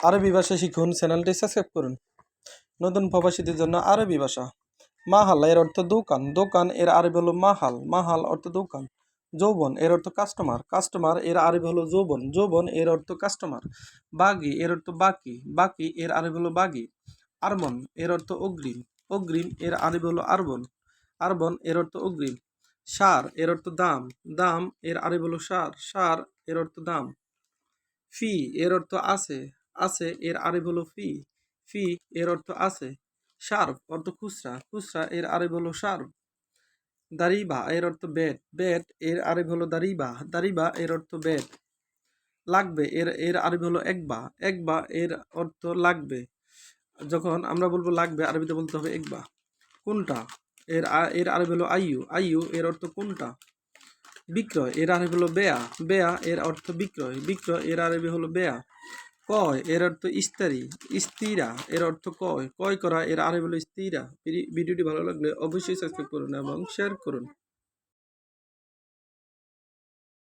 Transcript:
আরবি ভাষা শিখুন, চ্যানেলটি সাবস্ক্রাইব করুন। নতুন প্রবাসীদের জন্য আরবি ভাষা। মাহাল, এর অর্থ দোকান। দোকান, এর আরবি হলো মাহাল। মাহাল অর্থ দোকান। যৌবন, এর অর্থ কাস্টমার কাস্টমার এর আরবি হলো যৌবন। যৌবন, এর অর্থ কাস্টমার বাগি, এর অর্থ বাকি। বাকি, এর আরবি হলো বাগি। আরবন, এর অর্থ অগ্রিম। অগ্রিম, এর আরবি হলো আরবন। আরবন, এর অর্থ অগ্রিম। সার, এর অর্থ দাম। দাম, এর আরবি হলো সার। সার, এর অর্থ দাম। ফি, এর অর্থ আছে। আছে, এর আরবি হলো ফি। ফি এর অর্থ আছে শার্প অর্থ খুচরা খুচরা এর আরবি হলো শার্প দারিবা এর অর্থ বেড বেড এর আরবি হলো দারিবা দারিবা এর অর্থ বেড লাগবে এর এর আরবি হলো একবা একবা এর অর্থ লাগবে। যখন আমরা বলব লাগবে, আরবিতে বলতে হবে একবা। কোনটা? এর এর আরবি হলো আইয়ু আইয়ু এর অর্থ কোনটা? বিক্রয়, এর আরবি হলো বেয়া বেয়া এর অর্থ বিক্রয় বিক্রয় এর আরবি হলো বেয়া। কয়, এর অর্থ ইস্তারি স্থিরা, এর অর্থ কয়। কয় করা, এর আরে হলো স্থিরা। ভিডিওটি ভালো লাগলে অবশ্যই সাবস্ক্রাইব করুন এবং শেয়ার করুন।